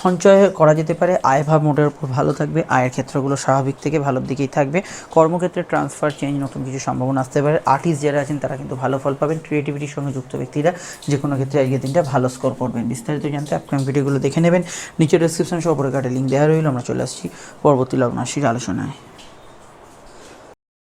সঞ্চয় করা যেতে পারে। আয় ভাব মোটের উপর ভালো থাকবে। আয়ের ক্ষেত্রগুলো স্বাভাবিক থেকে ভালোর দিকেই থাকবে। কর্মক্ষেত্রে ট্রান্সফার চেঞ্জ নতুন কিছু সম্ভাবনা আসতে পারে। আর্টিস্ট যারা আছেন, তারা কিন্তু ভালো ফল পাবেন। ক্রিয়েটিভিটির সঙ্গে যুক্ত ব্যক্তিরা যে কোনো ক্ষেত্রে আজকের দিনটা ভালো স্কোর করবেন। বিস্তারিত জানতে আপকামিং ভিডিওগুলো দেখে নেবেন। নিচে ডেসক্রিপশন সহ পরে কাটে লিঙ্ক দেওয়া রইল। আমরা চলে আসছি পরবর্তী লগ্ন রাশির আলোচনায়।